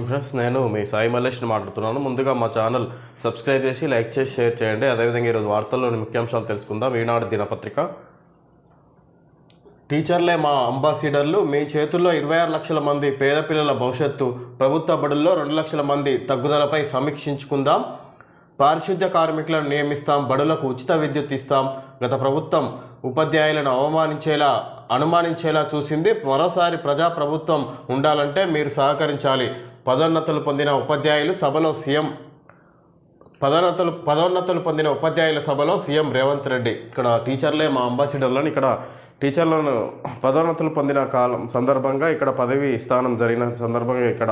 Morning friends నేను మీ సాయి మల్లేష్ని మాట్లాడుతున్నాను. ముందుగా మా ఛానల్ సబ్స్క్రైబ్ చేసి లైక్ చేసి షేర్ చేయండి. అదేవిధంగా ఈరోజు వార్తల్లోని ముఖ్యాంశాలు తెలుసుకుందాం. ఈనాడు దినపత్రిక. టీచర్లే మా అంబాసిడర్లు. మీ చేతుల్లో ఇరవై ఆరు లక్షల మంది పేద పిల్లల భవిష్యత్తు. ప్రభుత్వ బడుల్లో రెండు లక్షల మంది తగ్గుదలపై సమీక్షించుకుందాం. పారిశుద్ధ్య కార్మికులను నియమిస్తాం. బడులకు ఉచిత విద్యుత్ ఇస్తాం. గత ప్రభుత్వం ఉపాధ్యాయులను అవమానించేలా అనుమానించేలా చూసింది. మరోసారి ప్రజా ప్రభుత్వం ఉండాలంటే మీరు సహకరించాలి. పదోన్నతులు పొందిన ఉపాధ్యాయులు సభలో సీఎం పదోన్నతులు పదోన్నతులు పొందిన ఉపాధ్యాయుల సభలో సీఎం రేవంత్ రెడ్డి. ఇక్కడ టీచర్లే మా అంబాసిడర్లను ఇక్కడ టీచర్లను పదోన్నతులు పొందిన కాలం సందర్భంగా ఇక్కడ పదవి స్థానం జరిగిన సందర్భంగా ఇక్కడ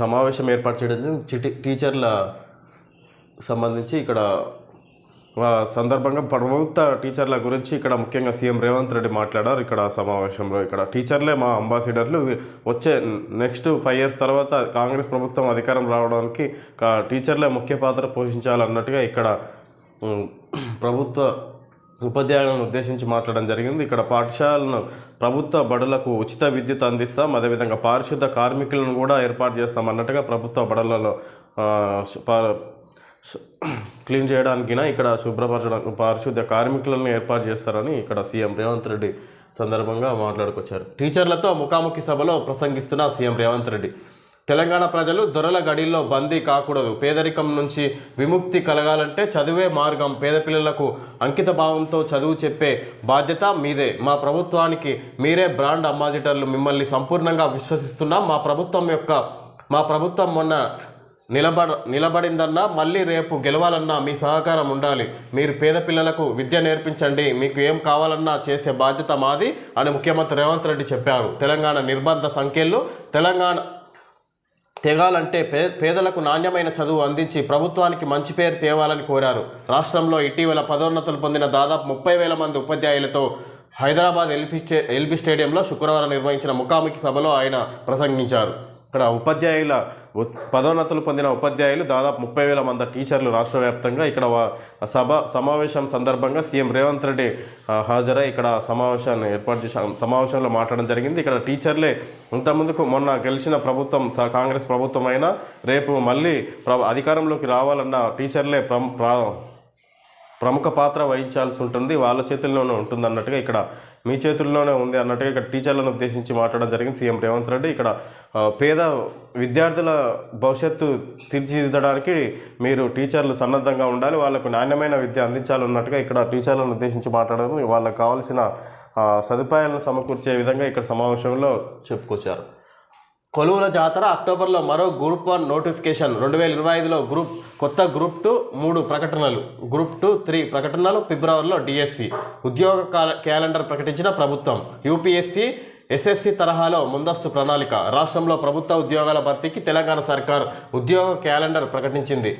సమావేశం ఏర్పాటు చేయడం టీచర్ల సంబంధించి ఇక్కడ సందర్భంగా ప్రభుత్వ టీచర్ల గురించి ఇక్కడ ముఖ్యంగా సీఎం రేవంత్ రెడ్డి మాట్లాడారు. ఇక్కడ సమావేశంలో ఇక్కడ టీచర్లే మా అంబాసిడర్లు. వచ్చే నెక్స్ట్ ఫైవ్ ఇయర్స్ తర్వాత కాంగ్రెస్ ప్రభుత్వం అధికారం రావడానికి కా- టీచర్లే ముఖ్య పాత్ర పోషించాలన్నట్టుగా ఇక్కడ ప్రభుత్వ ఉపాధ్యాయులను ఉద్దేశించి మాట్లాడడం జరిగింది. ఇక్కడ పాఠశాలను ప్రభుత్వ బడులకు ఉచిత విద్యుత్ అందిస్తాం. అదేవిధంగా పారిశుద్ధ కార్మికులను కూడా ఏర్పాటు చేస్తాం అన్నట్టుగా ప్రభుత్వ బడులలో క్లీన్ చేయడానికినా ఇక్కడ శుభ్రపరచడానికి పారిశుద్ధ్య కార్మికులను ఏర్పాటు చేస్తారని ఇక్కడ సీఎం రేవంత్ రెడ్డి సందర్భంగా మాట్లాడుకొచ్చారు. టీచర్లతో ముఖాముఖి సభలో ప్రసంగిస్తున్న సీఎం రేవంత్ రెడ్డి తెలంగాణ ప్రజలు దొరల గడిల్లో బందీ కాకూడదు. పేదరికం నుంచి విముక్తి కలగాలంటే చదివే మార్గం. పేద పిల్లలకు అంకిత భావంతో చదువు చెప్పే బాధ్యత మీదే. మా ప్రభుత్వానికి మీరే బ్రాండ్ అంబాసిడర్లు. మిమ్మల్ని సంపూర్ణంగా విశ్వసిస్తున్నాం మా ప్రభుత్వం యొక్క మా ప్రభుత్వం మొన్న నిలబడ నిలబడిందన్నా మళ్ళీ రేపు గెలవాలన్నా మీ సహకారం ఉండాలి. మీరు పేద పిల్లలకు విద్య నేర్పించండి. మీకు ఏం కావాలన్నా చేసే బాధ్యత మాది అని ముఖ్యమంత్రి రేవంత్ రెడ్డి చెప్పారు. తెలంగాణ నిర్బంధ సంఖ్యలు తెలంగాణ తెగాలంటే పే పేదలకు నాణ్యమైన చదువు అందించి ప్రభుత్వానికి మంచి పేరు తేవాలని కోరారు. రాష్ట్రంలో ఇటీవల పదోన్నతులు పొందిన దాదాపు ముప్పై వేల మంది ఉపాధ్యాయులతో హైదరాబాద్ ఎల్బీ స్టే ఎల్బీ స్టేడియంలో శుక్రవారం నిర్వహించిన ముఖాముఖి సభలో ఆయన ప్రసంగించారు. ఇక్కడ ఉపాధ్యాయుల పదోన్నతులు పొందిన ఉపాధ్యాయులు దాదాపు ముప్పై వేల మంది టీచర్లు రాష్ట్ర వ్యాప్తంగా ఇక్కడ సభ సమావేశం సందర్భంగా సీఎం రేవంత్ రెడ్డి హాజరై ఇక్కడ సమావేశాన్ని ఏర్పాటు చేసిన సమావేశంలో మాట్లాడడం జరిగింది. ఇక్కడ టీచర్లే ఇంతకుముందుకు మొన్న గెలిచిన ప్రభుత్వం స- కాంగ్రెస్ ప్రభుత్వం అయినా రేపు మళ్ళీ ప్ర అధికారంలోకి రావాలన్న టీచర్లే ప్రా ప్రముఖ పాత్ర వహించాల్సి ఉంటుంది. వాళ్ళ చేతుల్లోనే ఉంటుంది అన్నట్టుగా ఇక్కడ మీ చేతుల్లోనే ఉంది అన్నట్టుగా ఇక్కడ టీచర్లను ఉద్దేశించి మాట్లాడడం జరిగింది సీఎం రేవంత్ రెడ్డి. ఇక్కడ పేద విద్యార్థుల భవిష్యత్తు తీర్చిదిద్దడానికి మీరు టీచర్లు సన్నద్ధంగా ఉండాలి వాళ్ళకు నాణ్యమైన విద్య అందించాలన్నట్టుగా ఇక్కడ టీచర్లను ఉద్దేశించి మాట్లాడడం వాళ్ళకు కావాల్సిన సదుపాయాలను సమకూర్చే విధంగా ఇక్కడ సమావేశంలో చెప్పుకొచ్చారు. కొలువుల జాతర అక్టోబర్లో మరో గ్రూప్ వన్ నోటిఫికేషన్. రెండు వేల ఇరవై ఐదులో గ్రూప్ కొత్త గ్రూప్ టూ మూడు ప్రకటనలు. గ్రూప్ టూ త్రీ ప్రకటనలు ఫిబ్రవరిలో డిఎస్సి ఉద్యోగ కాల- క్యాలెండర్ ప్రకటించిన ప్రభుత్వం. యూపీఎస్సి ఎస్ఎస్సి తరహాలో ముందస్తు ప్రణాళిక. రాష్ట్రంలో ప్రభుత్వ ఉద్యోగాల భర్తీకి తెలంగాణ సర్కార్ ఉద్యోగ క్యాలెండర్ ప్రకటించింది.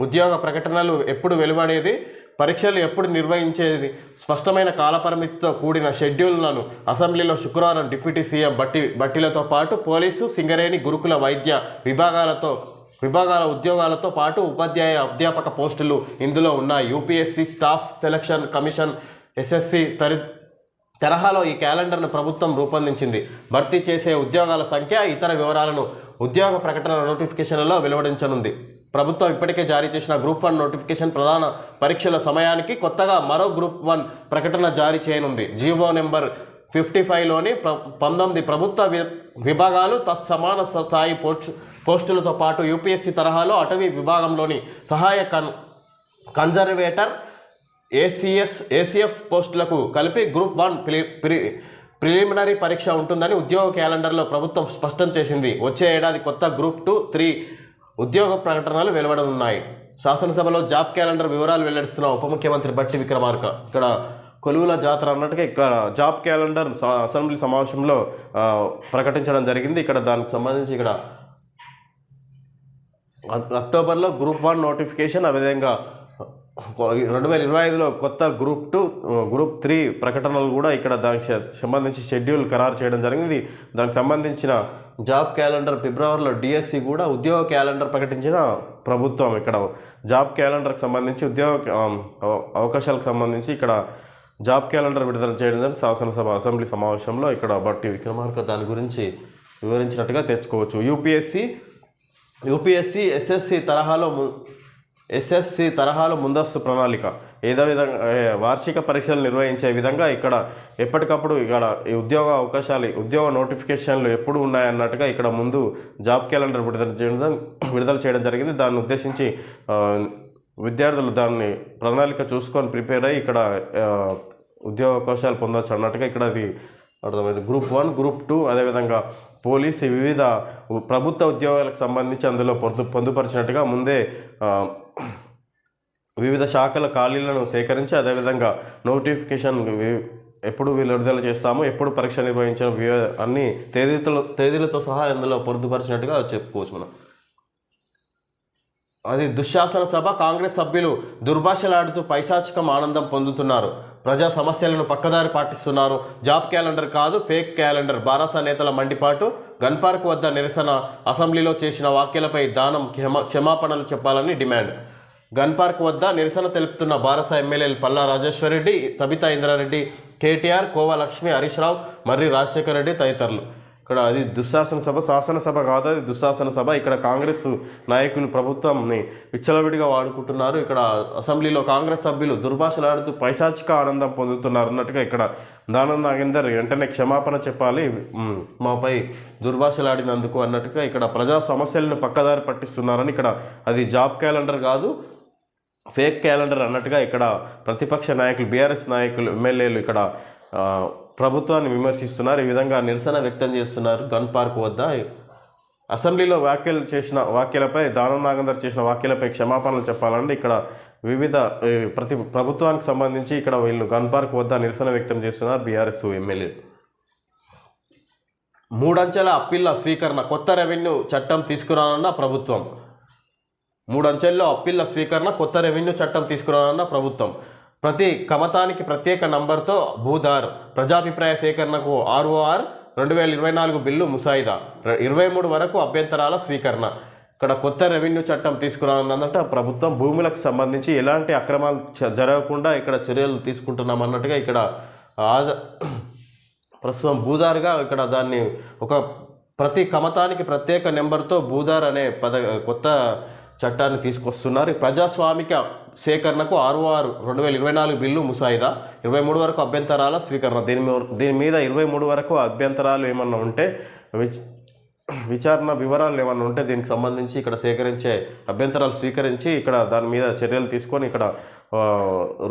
ఉద్యోగ ప్రకటనలు ఎప్పుడు వెలువడేది? పరీక్షలు ఎప్పుడు నిర్వహించేది? స్పష్టమైన కాలపరిమితితో కూడిన షెడ్యూల్లను అసెంబ్లీలో శుక్రవారం డిప్యూటీ సీఎం బట్టి బట్టిలతో పాటు పోలీసు సింగరేణి గురుకుల వైద్య విభాగాలతో విభాగాల ఉద్యోగాలతో పాటు ఉపాధ్యాయ అధ్యాపక పోస్టులు ఇందులో ఉన్నాయి. UPSC staff selection commission SSC తరి తరహాలో ఈ క్యాలెండర్ను ప్రభుత్వం రూపొందించింది. భర్తీ చేసే ఉద్యోగాల సంఖ్య ఇతర వివరాలను ఉద్యోగ ప్రకటన నోటిఫికేషన్లలో వెలువడించనుంది. ప్రభుత్వం ఇప్పటికే జారీ చేసిన గ్రూప్ వన్ నోటిఫికేషన్ ప్రధాన పరీక్షల సమయానికి కొత్తగా మరో గ్రూప్ వన్ ప్రకటన జారీ చేయనుంది. జీవో నెంబర్ ఫిఫ్టీ ఫైవ్లోని ప్ర పంతొమ్మిది ప్రభుత్వ వి విభాగాలు తత్సమాన స్థాయి పోస్ట్ పోస్టులతో పాటు యూపీఎస్సీ తరహాలో అటవీ విభాగంలోని సహాయ కన్ కన్జర్వేటర్ ఏసీఎస్ ఏసీఎఫ్ పోస్టులకు కలిపి గ్రూప్ వన్ ప్రి ప్రిలిమినరీ పరీక్ష ఉంటుందని ఉద్యోగ క్యాలెండర్లో ప్రభుత్వం స్పష్టం చేసింది. వచ్చే ఏడాది కొత్త గ్రూప్ టూ త్రీ ఉద్యోగ ప్రకటనలు వెలువడనున్నాయి. శాసనసభలో జాబ్ క్యాలెండర్ వివరాలు వెల్లడిస్తున్న ఉప ముఖ్యమంత్రి బట్టి విక్రమార్క. ఇక్కడ కొలువుల జాతర అన్నట్టుగా ఇక్కడ జాబ్ క్యాలెండర్ స- అసెంబ్లీ సమావేశంలో ప్రకటించడం జరిగింది. ఇక్కడ దానికి సంబంధించి ఇక్కడ అక్టోబర్లో గ్రూప్ వన్ నోటిఫికేషన్ అదేవిధంగా రెండు వేల ఇరవై ఐదులో కొత్త గ్రూప్ టూ గ్రూప్ త్రీ ప్రకటనలు కూడా ఇక్కడ దానికి సంబంధించి షెడ్యూల్ ఖరారు చేయడం జరిగింది. దానికి సంబంధించిన జాబ్ క్యాలెండర్ ఫిబ్రవరిలో డిఎస్సి కూడా ఉద్యోగ క్యాలెండర్ ప్రకటించిన ప్రభుత్వం ఇక్కడ. జాబ్ క్యాలెండర్కి సంబంధించి ఉద్యోగ అవ- అవకాశాలకు సంబంధించి ఇక్కడ జాబ్ క్యాలెండర్ విడుదల చేయడం జరిగింది. శాసనసభ అసెంబ్లీ సమావేశంలో ఇక్కడ బట్టి విక్రమార్క దాని గురించి వివరించినట్టుగా తెచ్చుకోవచ్చు. యూపీఎస్సి యూపీఎస్సి ఎస్ఎస్సి తరహాలో ఎస్ఎస్సి తరహాలో ముందస్తు ప్రణాళిక. ఏదో విధంగా వార్షిక పరీక్షలు నిర్వహించే విధంగా ఇక్కడ ఎప్పటికప్పుడు ఇక్కడ ఈ ఉద్యోగ అవకాశాలు ఉద్యోగ నోటిఫికేషన్లు ఎప్పుడు ఉన్నాయన్నట్టుగా ఇక్కడ ముందు జాబ్ క్యాలెండర్ విడుదల చేయడం విడుదల చేయడం జరిగింది. దాన్ని ఉద్దేశించి విద్యార్థులు దాన్ని ప్రణాళిక చూసుకొని ప్రిపేర్ అయ్యి ఇక్కడ ఉద్యోగ అవకాశాలు పొందవచ్చు అన్నట్టుగా ఇక్కడ అది అర్థమైంది. గ్రూప్ వన్ గ్రూప్ టూ అదేవిధంగా పోలీస్ వివిధ ప్రభుత్వ ఉద్యోగాలకు సంబంధించి అందులో పొందు పొందుపరిచినట్టుగా ముందే వివిధ శాఖల ఖాళీలను సేకరించి అదేవిధంగా నోటిఫికేషన్ ఎప్పుడు వీళ్ళు విడుదల చేస్తాము ఎప్పుడు పరీక్ష నిర్వహించిన అన్ని తేదీతో తేదీలతో సహా ఇందులో పొందుపరిచినట్టుగా చెప్పుకోవచ్చు మనం. అది దుశ్శాసన సభ కాంగ్రెస్ సభ్యులు దుర్భాషలాడుతూ పైశాచికం ఆనందం పొందుతున్నారు. ప్రజా సమస్యలను పక్కదారి పాటిస్తున్నారు. జాబ్ క్యాలెండర్ కాదు ఫేక్ క్యాలెండర్. బారాసా నేతల మండిపాటు గన్ పార్క్ వద్ద నిరసన అసెంబ్లీలో చేసిన వ్యాఖ్యలపై దానం క్షమ క్షమాపణలు చెప్పాలని డిమాండ్. గన్ పార్క్ వద్ద నిరసన తెలుపుతున్న బారస ఎమ్మెల్యేలు పల్లా రాజేశ్వరరెడ్డి సబితా ఇంద్రారెడ్డి కేటీఆర్ కోవా లక్ష్మి హరీష్ రావు మర్రి రాజశేఖర రెడ్డి తదితరులు. ఇక్కడ అది దుశ్శాసన సభ శాసనసభ కాదు అది దుశ్శాసన సభ. ఇక్కడ కాంగ్రెస్ నాయకులు ప్రభుత్వంని విచ్చలవిడిగా వాడుకుంటున్నారు. ఇక్కడ అసెంబ్లీలో కాంగ్రెస్ సభ్యులు దుర్భాషలాడుతూ పైశాచిక ఆనందం పొందుతున్నారు అన్నట్టుగా ఇక్కడ దానం నాగేందర్ వెంటనే క్షమాపణ చెప్పాలి. మాపై దుర్భాషలాడినందుకు అన్నట్టుగా ఇక్కడ ప్రజా సమస్యలను పక్కదారి పట్టిస్తున్నారని ఇక్కడ అది జాబ్ క్యాలెండర్ కాదు ఫేక్ క్యాలెండర్ అన్నట్టుగా ఇక్కడ ప్రతిపక్ష నాయకులు బీఆర్ఎస్ నాయకులు ఎమ్మెల్యేలు ఇక్కడ ప్రభుత్వాన్ని విమర్శిస్తున్నారు ఈ విధంగా నిరసన వ్యక్తం చేస్తున్నారు గన్ పార్క్ వద్ద. అసెంబ్లీలో వ్యాఖ్యలు చేసిన వ్యాఖ్యలపై దానం నాగందర్ చేసిన వ్యాఖ్యలపై క్షమాపణలు చెప్పాలంటే ఇక్కడ వివిధ ప్రతి ప్రభుత్వానికి సంబంధించి ఇక్కడ వీళ్ళు గన్ పార్క్ వద్ద నిరసన వ్యక్తం చేస్తున్నారు బీఆర్ఎస్ ఎమ్మెల్యే. మూడంచెల అప్పీళ్ళ స్వీకరణ కొత్త రెవెన్యూ చట్టం తీసుకురానున్న ప్రభుత్వం. మూడంచెల్లో అప్పీళ్ళ స్వీకరణ కొత్త రెవెన్యూ చట్టం తీసుకురానున్న ప్రభుత్వం. ప్రతి కమతానికి ప్రత్యేక నంబర్తో భూధార్ ప్రజాభిప్రాయ సేకరణకు ఆర్ఓఆర్ రెండు వేల ఇరవై నాలుగు బిల్లు ముసాయిదా. ఇరవై మూడు వరకు అభ్యంతరాల స్వీకరణ. ఇక్కడ కొత్త రెవెన్యూ చట్టం తీసుకురానున్నదంటే ప్రభుత్వం భూములకు సంబంధించి ఎలాంటి అక్రమాలు జరగకుండా ఇక్కడ చర్యలు తీసుకుంటున్నాం అన్నట్టుగా ఇక్కడ ఆద ప్రస్తుతం భూదార్గా ఇక్కడ దాన్ని ఒక ప్రతి కమతానికి ప్రత్యేక నెంబర్తో భూదార్ అనే పద కొత్త చట్టాన్ని తీసుకొస్తున్నారు. ప్రజాస్వామిక సేకరణకు ఆర్ఓఆర్ రెండు వేల ఇరవై నాలుగు బిల్లు ముసాయిదా. ఇరవై మూడు వరకు అభ్యంతరాల స్వీకరణ. దీని దీని మీద ఇరవై మూడు వరకు అభ్యంతరాలు ఏమన్నా ఉంటే విచారణ వివరాలు ఏమన్నా ఉంటే దీనికి సంబంధించి ఇక్కడ సేకరించే అభ్యంతరాలు స్వీకరించి ఇక్కడ దాని మీద చర్యలు తీసుకొని ఇక్కడ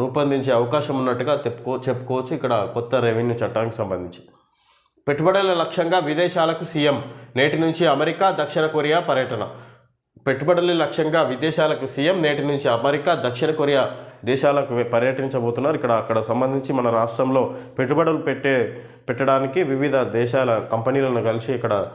రూపొందించే అవకాశం ఉన్నట్టుగా చెప్పుకో చెప్పుకోవచ్చు ఇక్కడ కొత్త రెవెన్యూ చట్టానికి సంబంధించి. పెట్టుబడుల లక్ష్యంగా విదేశాలకు సీఎం. నేటి నుంచి అమెరికా దక్షిణ కొరియా పర్యటన. పెట్టుబడుల లక్ష్యంగా విదేశాలకు సీఎం నేటి నుంచి అమెరికా దక్షిణ కొరియా దేశాలకు పర్యటించబోతున్నారు. ఇక్కడ అక్కడ సంబంధించి మన రాష్ట్రంలో పెట్టుబడులు పెట్టే పెట్టడానికి వివిధ దేశాల కంపెనీలను కలిసి ఇక్కడ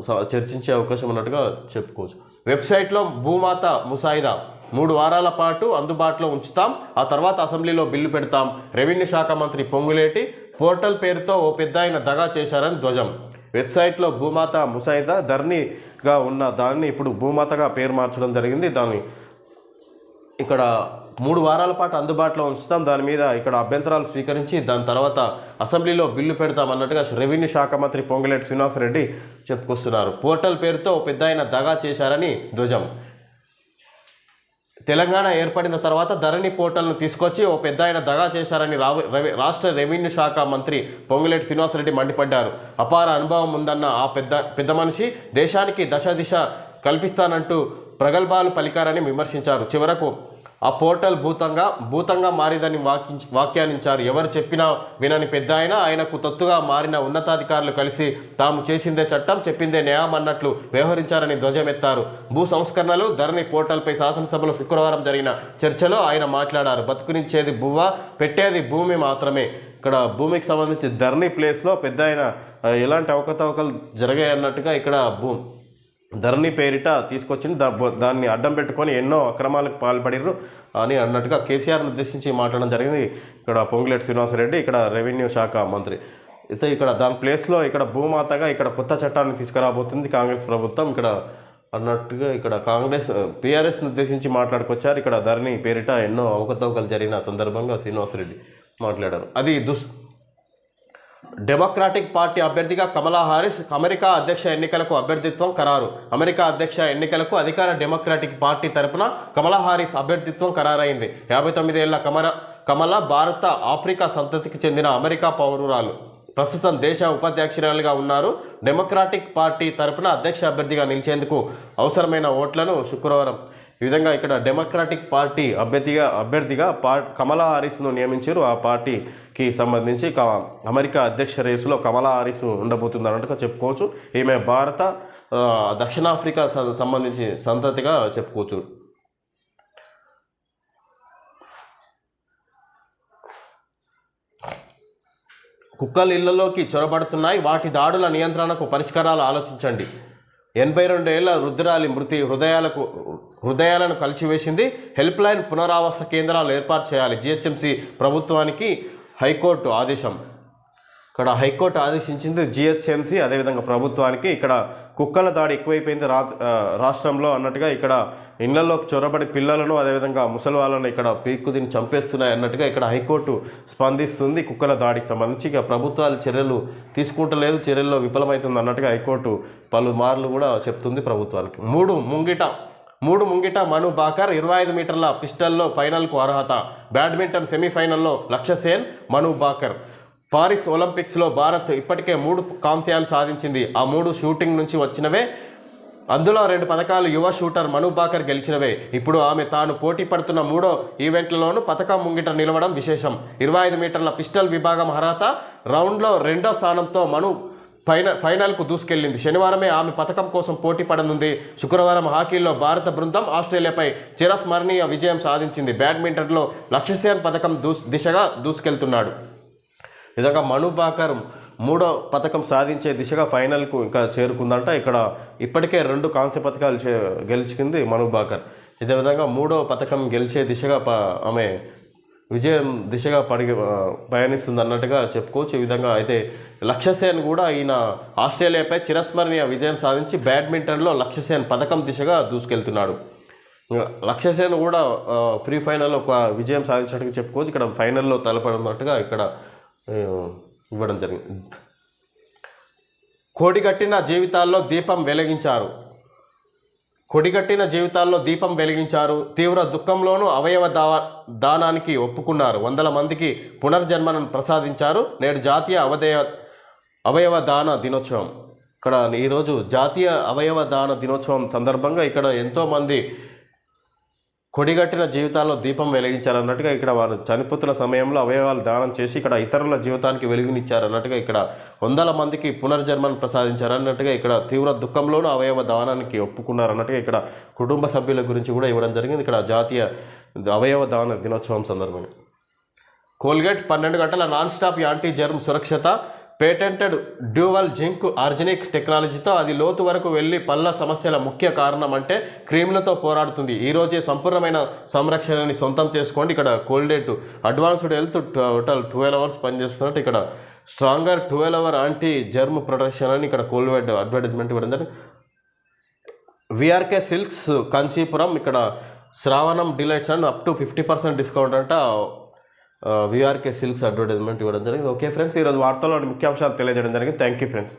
స- చర్చించే అవకాశం ఉన్నట్టుగా చెప్పుకోవచ్చు. వెబ్సైట్లో భూమాత ముసాయిదా. మూడు వారాల పాటు అందుబాటులో ఉంచుతాం. ఆ తర్వాత అసెంబ్లీలో బిల్లు పెడతాం. రెవెన్యూ శాఖ మంత్రి పొంగులేటి పోర్టల్ పేరుతో ఓ పెద్ద ఆయన దగా చేశారని ధ్వజం. వెబ్సైట్లో భూమాత ముసాయిదా ధరణిగా ఉన్న దాన్ని ఇప్పుడు భూమాతగా పేరు మార్చడం జరిగింది. దాన్ని ఇక్కడ మూడు వారాల పాటు అందుబాటులో ఉంచుతాం. దాని మీద ఇక్కడ అభ్యంతరాలు స్వీకరించి దాని తర్వాత అసెంబ్లీలో బిల్లు పెడతాం అన్నట్టుగా రెవెన్యూ శాఖ మంత్రి పొంగులేటి శ్రీనివాసరెడ్డి చెప్పుకొస్తున్నారు. పోర్టల్ పేరుతో పెద్ద ఆయన దగా చేశారని ధ్వజం. తెలంగాణ ఏర్పడిన తర్వాత ధరణి పోర్టల్ను తీసుకొచ్చి ఓ పెద్ద ఆయన దగా చేశారని రాష్ట్ర రెవెన్యూ శాఖ మంత్రి పొంగులేటి శ్రీనివాసరెడ్డి మండిపడ్డారు. అపార అనుభవం ఉందన్న ఆ పెద్ద పెద్ద మనిషి దేశానికి దశ దిశ కల్పిస్తానంటూ ప్రగల్భాలు పలికారని విమర్శించారు. చివరకు ఆ పోర్టల్ భూతంగా భూతంగా మారిదని వాకి వ్యాఖ్యానించారు ఎవరు చెప్పినా వినని పెద్ద ఆయన ఆయనకు తొత్తుగా మారిన ఉన్నతాధికారులు కలిసి తాము చేసిందే చట్టం చెప్పిందే న్యాయం అన్నట్లు వ్యవహరించారని ధ్వజమెత్తారు. భూ సంస్కరణలు ధరణి పోర్టల్పై శాసనసభలో శుక్రవారం జరిగిన చర్చలో ఆయన మాట్లాడారు. బతుకునిచ్చేది భువ్వ పెట్టేది భూమి మాత్రమే. ఇక్కడ భూమికి సంబంధించి ధరణి ప్లేస్లో పెద్ద ఆయన ఎలాంటి అవకతవకలు జరిగాయి అన్నట్టుగా ఇక్కడ భూమి ధరణి పేరిట తీసుకొచ్చింది. దా దాన్ని అడ్డం పెట్టుకొని ఎన్నో అక్రమాలకు పాల్పడిర్రు అని అన్నట్టుగా కేసీఆర్ను ఉద్దేశించి మాట్లాడడం జరిగింది. ఇక్కడ పొంగులేటి శ్రీనివాసరెడ్డి ఇక్కడ రెవెన్యూ శాఖ మంత్రి. అయితే ఇక్కడ దాని ప్లేస్లో ఇక్కడ భూమాతగా ఇక్కడ కొత్త చట్టాన్ని తీసుకురాబోతుంది కాంగ్రెస్ ప్రభుత్వం. ఇక్కడ అన్నట్టుగా ఇక్కడ కాంగ్రెస్ పీఆర్ఎస్ను ఉద్దేశించి మాట్లాడుకొచ్చారు. ఇక్కడ ధరణి పేరిట ఎన్నో అవకతవకలు జరిగిన సందర్భంగా శ్రీనివాసరెడ్డి మాట్లాడారు. అది దుస్ డెమోక్రాటిక్ పార్టీ అభ్యర్థిగా కమలా హారిస్ అమెరికా అధ్యక్ష ఎన్నికలకు అభ్యర్థిత్వం ఖరారు. అమెరికా అధ్యక్ష ఎన్నికలకు అధికార డెమోక్రాటిక్ పార్టీ తరపున కమలా హారిస్ అభ్యర్థిత్వం ఖరారైంది. యాభై తొమ్మిదేళ్ళ కమల కమల భారత ఆఫ్రికా సంతతికి చెందిన అమెరికా పౌరురాలు. ప్రస్తుతం దేశ ఉపాధ్యక్షురాలుగా ఉన్నారు. డెమోక్రాటిక్ పార్టీ తరపున అధ్యక్ష అభ్యర్థిగా నిలిచేందుకు అవసరమైన ఓట్లను శుక్రవారం ఈ విధంగా ఇక్కడ డెమోక్రాటిక్ పార్టీ అభ్యర్థిగా అభ్యర్థిగా పా కమలా హారిస్ను నియమించారు. ఆ పార్టీకి సంబంధించి అమెరికా అధ్యక్ష రేసులో కమలా హారిస్ ఉండబోతుంది అన్నట్టుగా చెప్పుకోవచ్చు. ఈమె భారత దక్షిణాఫ్రికా స- సంబంధించి సంతతిగా చెప్పుకోవచ్చు. కుక్కలు ఇళ్ళలోకి చొరబడుతున్నాయి. వాటి దాడుల నియంత్రణకు పరిష్కారాలు ఆలోచించండి. ఎనభై రెండేళ్ళ రుద్రాలి మృతి హృదయాలకు హృదయాలను కలిచివేసింది. హెల్ప్ లైన్ పునరావాస కేంద్రాలు ఏర్పాటు చేయాలి. జిహెచ్ఎంసీ ప్రభుత్వానికి హైకోర్టు ఆదేశం. ఇక్కడ హైకోర్టు ఆదేశించింది జిహెచ్ఎంసీ అదేవిధంగా ప్రభుత్వానికి. ఇక్కడ కుక్కల దాడి ఎక్కువైపోయింది రా రాష్ట్రంలో అన్నట్టుగా ఇక్కడ ఇళ్ళలోకి చొరబడి పిల్లలను అదేవిధంగా ముసలి వాళ్ళను ఇక్కడ పీక్కుదిని చంపేస్తున్నాయి అన్నట్టుగా ఇక్కడ హైకోర్టు స్పందిస్తుంది కుక్కల దాడికి సంబంధించి. ఇక ప్రభుత్వాలు చర్యలు తీసుకుంటలేదు చర్యల్లో విఫలమవుతుంది అన్నట్టుగా హైకోర్టు పలుమార్లు కూడా చెప్తుంది ప్రభుత్వానికి మూడు ముంగిట మూడు ముంగిట మను బాకర్ ఇరవై ఐదు మీటర్ల పిస్టల్లో ఫైనల్కు అర్హత. బ్యాడ్మింటన్ సెమీఫైనల్లో లక్ష్య సేన్ మను బాకర్. పారిస్ ఒలింపిక్స్లో భారత్ ఇప్పటికే మూడు కాంస్యాలు సాధించింది. ఆ మూడు షూటింగ్ నుంచి వచ్చినవే. అందులో రెండు పథకాలు యువ షూటర్ మను బాకర్ గెలిచినవే. ఇప్పుడు ఆమె తాను పోటీ పడుతున్న మూడో ఈవెంట్లలోనూ పథకం ముంగిట నిలవడం విశేషం. ఇరవై ఐదు మీటర్ల పిస్టల్ విభాగం అర్హత. రౌండ్లో రెండో స్థానంతో మను ఫైన ఫైనల్కు దూసుకెళ్ళింది శనివారమే ఆమె పథకం కోసం పోటీ పడనుంది. శుక్రవారం హాకీలో భారత బృందం ఆస్ట్రేలియాపై చిరస్మరణీయ విజయం సాధించింది. బ్యాడ్మింటన్లో లక్ష్యసేన్ పథకం దూస్ దిశగా దూసుకెళ్తున్నాడు. ఈ విధంగా మూడో పథకం సాధించే దిశగా ఫైనల్కు ఇంకా చేరుకుందంట. ఇక్కడ ఇప్పటికే రెండు కాంస్య పథకాలు చే గెలుచుకుంది మనుభాకర్ ఇదే విధంగా మూడో పథకం గెలిచే దిశగా ప ఆమె విజయం దిశగా పడిగి పయనిస్తుంది అన్నట్టుగా చెప్పుకోవచ్చు. ఈ విధంగా అయితే లక్ష్యసేన్ కూడా ఈయన ఆస్ట్రేలియాపై చిరస్మరణీయ విజయం సాధించి బ్యాడ్మింటన్లో లక్ష్యసేన్ పథకం దిశగా దూసుకెళ్తున్నాడు. లక్ష్యసేన్ కూడా ప్రీ ఫైనల్లో ఒక విజయం సాధించినట్టుగా చెప్పుకోవచ్చు. ఇక్కడ ఫైనల్లో తలపడినట్టుగా ఇక్కడ ఇవ్వడం జరిగింది కోడిగట్టిన జీవితాల్లో దీపం వెలిగించారు. కొడిగట్టిన జీవితాల్లో దీపం వెలిగించారు. తీవ్ర దుఃఖంలోనూ అవయవ దా దానానికి ఒప్పుకున్నారు. వందల మందికి పునర్జన్మను ప్రసాదించారు. నేడు జాతీయ అవదయ అవయవ దాన దినోత్సవం. ఇక్కడ ఈరోజు జాతీయ అవయవ దాన దినోత్సవం సందర్భంగా ఇక్కడ ఎంతోమంది కొడిగట్టిన జీవితాల్లో దీపం వెలిగించారన్నట్టుగా ఇక్కడ వారు చనిపోతున్న సమయంలో అవయవాలు దానం చేసి ఇక్కడ ఇతరుల జీవితానికి వెలుగునిచ్చారన్నట్టుగా ఇక్కడ వందల మందికి పునర్జన్మను ప్రసాదించారన్నట్టుగా ఇక్కడ తీవ్ర దుఃఖంలోనూ అవయవ దానానికి ఒప్పుకున్నారన్నట్టుగా ఇక్కడ కుటుంబ సభ్యుల గురించి కూడా ఇవ్వడం జరిగింది. ఇక్కడ జాతీయ అవయవ దాన దినోత్సవం సందర్భంగా. కోల్గేట్ పన్నెండు గంటల నాన్ స్టాప్ యాంటీ జర్మ్ సురక్షత పేటెంటెడ్ డ్యూవల్ జింక్ ఆర్జనిక్ టెక్నాలజీతో అది లోతు వరకు వెళ్ళి పళ్ళ సమస్యల ముఖ్య కారణం అంటే క్రీములతో పోరాడుతుంది. ఈరోజే సంపూర్ణమైన సంరక్షణని సొంతం చేసుకోండి. ఇక్కడ Colgate advanced health total twelve hours పనిచేస్తున్నట్టు ఇక్కడ stronger twelve hour anti germ protection అని ఇక్కడ కోల్డేట్ అడ్వర్టైజ్మెంట్ ఇవ్వడం జరిగింది విఆర్కే సిల్క్స్ కాంచీపురం ఇక్కడ Shravanam delights and up to fifty percent discount అంట విఆర్కే సిల్క్స్ అడ్వర్టైజ్మెంట్ ఇవ్వడం జరిగింది. ఓకే ఫ్రెండ్స్ ఈరోజు వార్తల్లో ముఖ్యాంశాలు తెలియజేయడం జరిగింది. Thank you friends